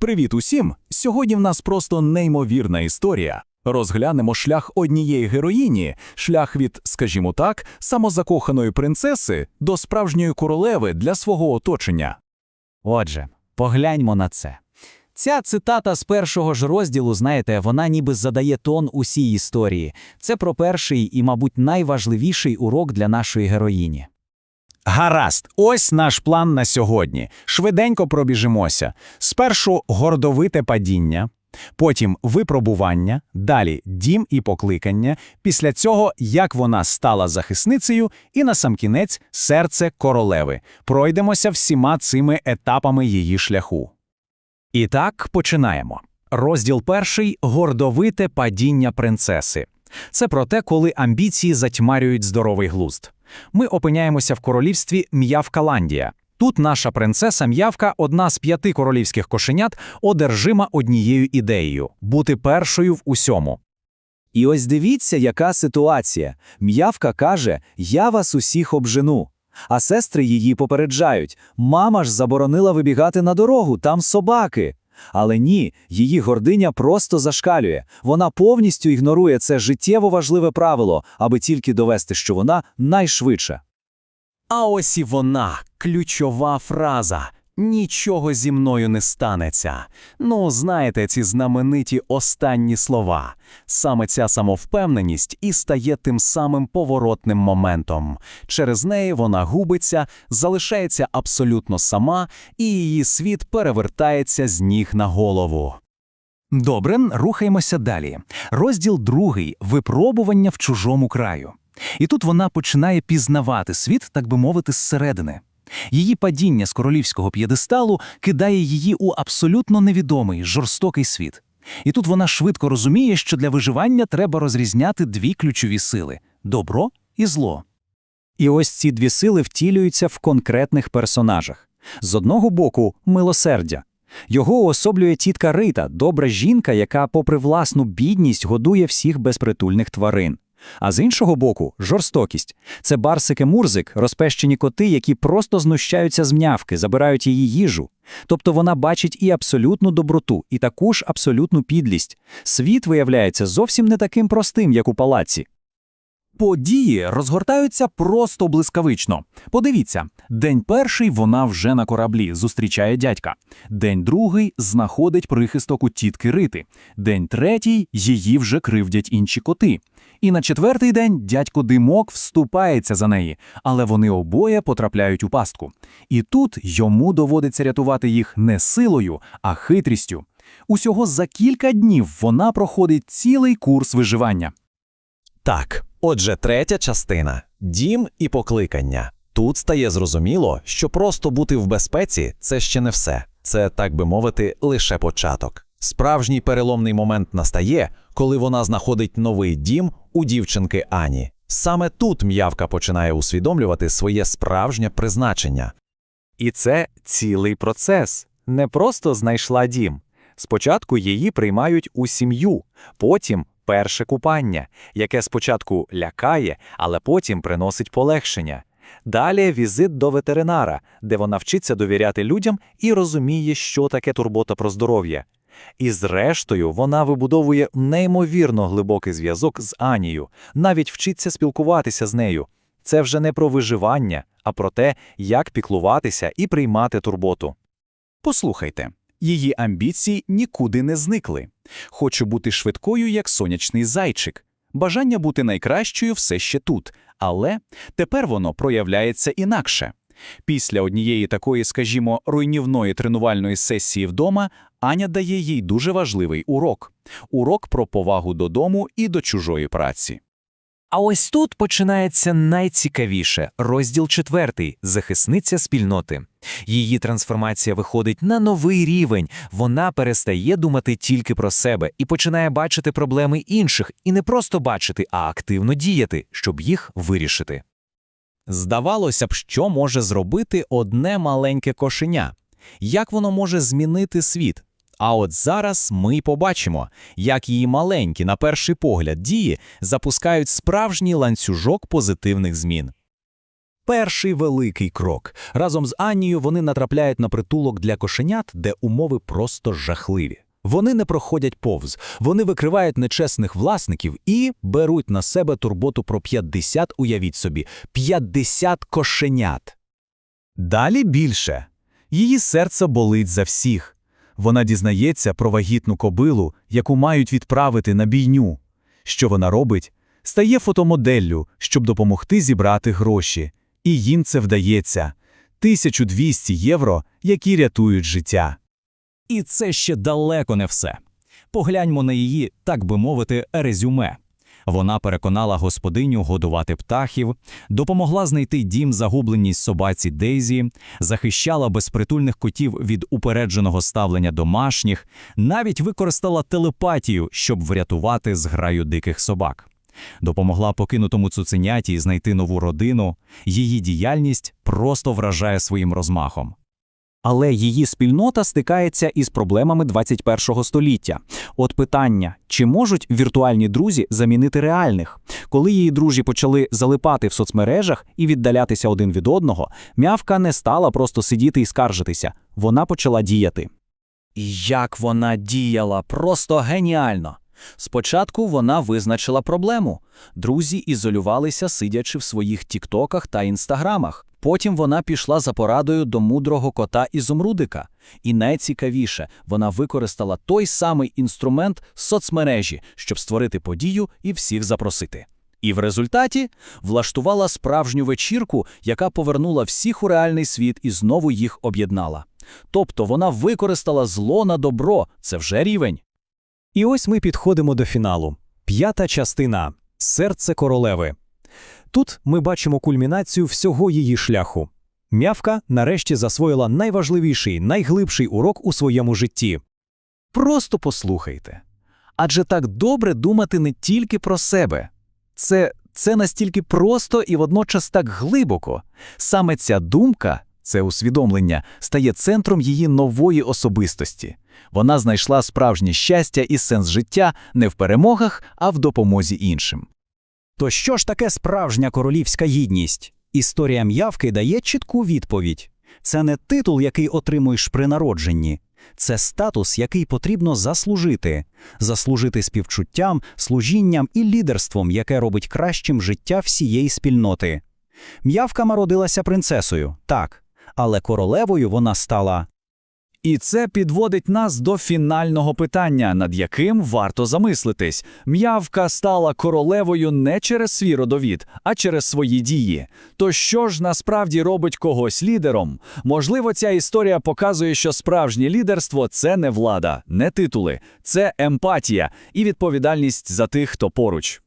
Привіт усім! Сьогодні в нас просто неймовірна історія. Розглянемо шлях однієї героїні, шлях від, скажімо так, самозакоханої принцеси до справжньої королеви для свого оточення. Отже, погляньмо на це. Ця цитата з першого ж розділу, знаєте, вона ніби задає тон усій історії. Це про перший і, мабуть, найважливіший урок для нашої героїні. Гаразд, ось наш план на сьогодні. Швиденько пробіжимося. Спершу гордовите падіння, потім випробування, далі дім і покликання, після цього як вона стала захисницею, і насамкінець серце королеви. Пройдемося всіма цими етапами її шляху. І так починаємо. Розділ перший гордовите падіння принцеси. Це про те, коли амбіції затьмарюють здоровий глузд. Ми опиняємося в королівстві М'явкаландія. Тут наша принцеса М'явка, одна з п'яти королівських кошенят, одержима однією ідеєю бути першою в усьому. І ось дивіться, яка ситуація. М'явка каже: Я вас усіх обжену. А сестри її попереджають: мама ж заборонила вибігати на дорогу, там собаки. Але ні, її гординя просто зашкалює. Вона повністю ігнорує це життєво важливе правило, аби тільки довести, що вона найшвидша. А ось і вона, ключова фраза. Нічого зі мною не станеться. Ну, знаєте, ці знамениті останні слова. Саме ця самовпевненість і стає тим самим поворотним моментом. Через неї вона губиться, залишається абсолютно сама, і її світ перевертається з ніг на голову. Добре, рухаємося далі. Розділ другий випробування в чужому краю. І тут вона починає пізнавати світ, так би мовити, зсередини. Її падіння з королівського п'єдесталу кидає її у абсолютно невідомий, жорстокий світ. І тут вона швидко розуміє, що для виживання треба розрізняти дві ключові сили добро і зло. І ось ці дві сили втілюються в конкретних персонажах. З одного боку, милосердя. Його уособлює тітка Рита, добра жінка, яка, попри власну бідність, годує всіх безпритульних тварин. А з іншого боку, жорстокість це барсики-мурзик, розпещені коти, які просто знущаються з м'явки, забирають її їжу. Тобто вона бачить і абсолютну доброту, і таку ж абсолютну підлість. Світ виявляється зовсім не таким простим, як у палаці. Події розгортаються просто блискавично. Подивіться, день перший вона вже на кораблі зустрічає дядька. День другий знаходить прихисток у тітки Рити. День третій її вже кривдять інші коти. І на четвертий день дядько Димок вступається за неї, але вони обоє потрапляють у пастку. І тут йому доводиться рятувати їх не силою, а хитрістю. Усього за кілька днів вона проходить цілий курс виживання. Так, отже, третя частина дім і покликання. Тут стає зрозуміло, що просто бути в безпеці це ще не все. Це, так би мовити, лише початок. Справжній переломний момент настає, коли вона знаходить новий дім у дівчинки Ані. Саме тут м'явка починає усвідомлювати своє справжнє призначення. І це цілий процес. Не просто знайшла дім. Спочатку її приймають у сім'ю, потім перше купання, яке спочатку лякає, але потім приносить полегшення. Далі візит до ветеринара, де вона вчиться довіряти людям і розуміє, що таке турбота про здоров'я. І зрештою вона вибудовує неймовірно глибокий зв'язок з Анією, навіть вчиться спілкуватися з нею. Це вже не про виживання, а про те, як піклуватися і приймати турботу. Послухайте, її амбіції нікуди не зникли. Хочу бути швидкою, як сонячний зайчик. Бажання бути найкращою все ще тут, але тепер воно проявляється інакше. Після однієї такої, скажімо, руйнівної тренувальної сесії вдома Аня дає їй дуже важливий урок урок про повагу додому і до чужої праці. А ось тут починається найцікавіше розділ четвертий захисниця спільноти. Її трансформація виходить на новий рівень. Вона перестає думати тільки про себе і починає бачити проблеми інших, і не просто бачити, а активно діяти, щоб їх вирішити. Здавалося б, що може зробити одне маленьке кошеня? Як воно може змінити світ? А от зараз ми побачимо, як її маленькі, на перший погляд, дії запускають справжній ланцюжок позитивних змін. Перший великий крок. Разом з Аннією вони натрапляють на притулок для кошенят, де умови просто жахливі. Вони не проходять повз, вони викривають нечесних власників і беруть на себе турботу про 50, уявіть собі, 50 кошенят. Далі більше. Її серце болить за всіх. Вона дізнається про вагітну кобилу, яку мають відправити на бійню. Що вона робить? Стає фотомоделлю, щоб допомогти зібрати гроші. І їм це вдається. 1200 євро, які рятують життя. І це ще далеко не все. Погляньмо на її, так би мовити, резюме. Вона переконала господиню годувати птахів, допомогла знайти дім загубленій собаці Дейзі, захищала безпритульних котів від упередженого ставлення домашніх, навіть використала телепатію, щоб врятувати зграю диких собак. Допомогла покинутому цуценяті знайти нову родину. Її діяльність просто вражає своїм розмахом. Але її спільнота стикається із проблемами 21-го століття. От питання: чи можуть віртуальні друзі замінити реальних? Коли її друзі почали залипати в соцмережах і віддалятися один від одного, мявка не стала просто сидіти і скаржитися. Вона почала діяти. І як вона діяла, просто геніально. Спочатку вона визначила проблему. Друзі ізолювалися, сидячи в своїх тіктоках та інстаграмах. Потім вона пішла за порадою до мудрого кота Ізумрудика. І найцікавіше, вона використала той самий інструмент соцмережі, щоб створити подію і всіх запросити. І в результаті влаштувала справжню вечірку, яка повернула всіх у реальний світ і знову їх об'єднала. Тобто вона використала зло на добро, це вже рівень. І ось ми підходимо до фіналу. П'ята частина серце королеви. Тут ми бачимо кульмінацію всього її шляху. Мявка нарешті засвоїла найважливіший, найглибший урок у своєму житті. Просто послухайте. Адже так добре думати не тільки про себе. Це, це настільки просто і водночас так глибоко. Саме ця думка, це усвідомлення, стає центром її нової особистості. Вона знайшла справжнє щастя і сенс життя не в перемогах, а в допомозі іншим. То що ж таке справжня королівська гідність? Історія м'явки дає чітку відповідь. Це не титул, який отримуєш при народженні. Це статус, який потрібно заслужити, заслужити співчуттям, служінням і лідерством, яке робить кращим життя всієї спільноти. М'явка народилася принцесою, так, але королевою вона стала І це підводить нас до фінального питання, над яким варто замислитись. М'явка стала королевою не через свій родовід, а через свої дії. То що ж насправді робить когось лідером? Можливо, ця історія показує, що справжнє лідерство це не влада, не титули, це емпатія і відповідальність за тих, хто поруч.